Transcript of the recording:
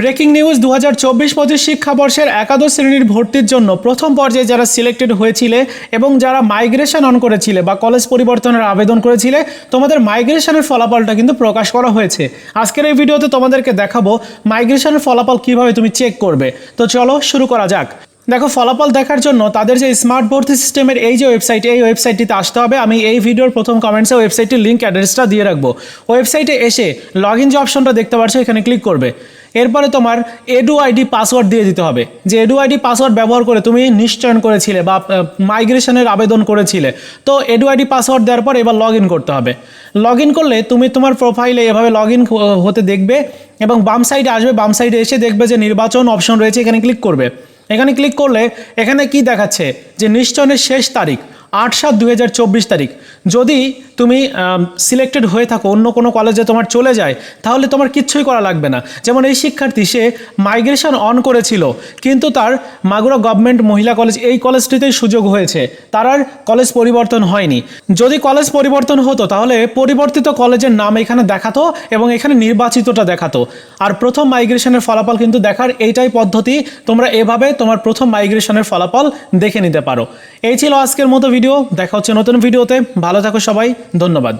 Breaking news দু হাজার চব্বিশ পঁচিশ শিক্ষাবর্ষের একাদশ শ্রেণির ভর্তির জন্য প্রথম পর্যায়ে যারা সিলেক্টেড হয়েছিলে এবং যারা মাইগ্রেশন অন করেছিলে বা কলেজ পরিবর্তনের আবেদন করেছিলে, তোমাদের মাইগ্রেশনের ফলাফলটা কিন্তু প্রকাশ করা হয়েছে। আজকের এই ভিডিওতে তোমাদেরকে দেখাবো মাইগ্রেশনের ফলাফল কীভাবে তুমি চেক করবে। তো চলো শুরু করা যাক। দেখো, ফলাফল দেখার জন্য তাদের যে স্মার্ট ভর্তি সিস্টেমের এই যে ওয়েবসাইট এই ওয়েবসাইটটিতে আসতে হবে। আমি এই ভিডিওর প্রথম কমেন্টসে ওয়েবসাইটের লিঙ্ক অ্যাড্রেসটা দিয়ে রাখব। ওয়েবসাইটে এসে লগ ইন যে অপশনটা দেখতে পাচ্ছ এখানে ক্লিক করবে। এরপরে তোমার এডু আইডি পাসওয়ার্ড দিয়ে দিতে হবে। যে এডু আইডি পাসওয়ার্ড ব্যবহার করে তুমি নিশ্চয়ন করেছিলে বা মাইগ্রেশনের আবেদন করেছিলে, তো এডু আইডি পাসওয়ার্ড দেওয়ার পর এবার লগ ইন করতে হবে। লগ ইন করলে তুমি তোমার প্রোফাইলে এভাবে লগ ইন হতে দেখবে এবং বাম সাইডে আসবে, বাম সাইডে এসে দেখবে যে নির্বাচন অপশন রয়েছে, এখানে ক্লিক করবে। এখানে ক্লিক করলে এখানে কি দেখাচ্ছে? যে নিশ্চয়নের শেষ তারিখ। আট সাত দুই তারিখ। যদি তুমি সিলেক্টেড হয়ে থাকো অন্য কোনো কলেজে তোমার চলে যায়, তাহলে তোমার কিচ্ছুই করা লাগবে না। যেমন এই শিক্ষার্থী, সে মাইগ্রেশন অন করেছিল, কিন্তু তার মাগুরা গভর্নমেন্ট মহিলা কলেজ এই কলেজটিতেই সুযোগ হয়েছে। তার আর কলেজ পরিবর্তন হয়নি। যদি কলেজ পরিবর্তন হতো, তাহলে পরিবর্তিত কলেজের নাম এখানে দেখাতো এবং এখানে নির্বাচিতটা দেখাতো। আর প্রথম মাইগ্রেশনের ফলাফল কিন্তু দেখার এইটাই পদ্ধতি, তোমরা এভাবে তোমার প্রথম মাইগ্রেশনের ফলাফল দেখে নিতে পারো। এই ছিল আজকের মতো ভিডিও দেখা হচ্ছে নতুন ভিডিওতে ভালো থাকো সবাই ধন্যবাদ।